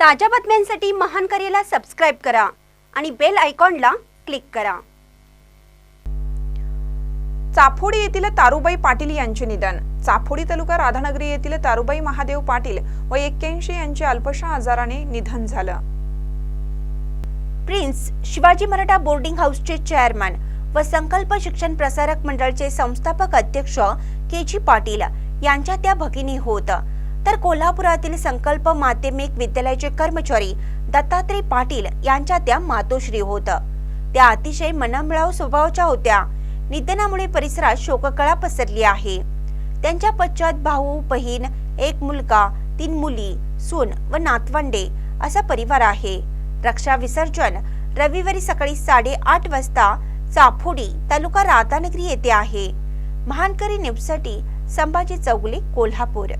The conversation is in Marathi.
ताज्या बातम्यांसाठी महान करेला सबस्क्राईब करा आणि बेल आयकॉनला क्लिक करा. चाफोडी येथील तारुबाई पाटील यांचे निधन. चाफोडी तालुका राधानगरी येथील तारुबाई महादेव पाटील व एक्क्याऐंशी यांचे अल्पशा आजाराने निधन झालं. प्रिन्स शिवाजी मराठा बोर्डिंग हाऊसचे चेअरमन व संकल्प शिक्षण प्रसारक मंडळाचे संस्थापक अध्यक्ष के जी पाटील यांच्या त्या भगिनी होत. तर कोल्हापुरातील संकल्प माध्यमिक विद्यालयाचे कर्मचारी दत्तात्रय पाटील यांच्या त्या मातोश्री होत. त्या अतिशय मनमिळाऊ स्वभावाच्या होत्या. निधनामुळे परिसरात शोककळा पसरली आहे. त्यांच्या पश्चात भाऊ बहीण एक मुलगा तीन मुली सून व नातवंडे असा परिवार आहे. रक्षा विसर्जन रविवारी सकाळी साडेआठ वाजता चाफोडी तालुका राधानगरी येथे आहे. महानकरी न्यूजसाठी संभाजी चौगुले कोल्हापूर.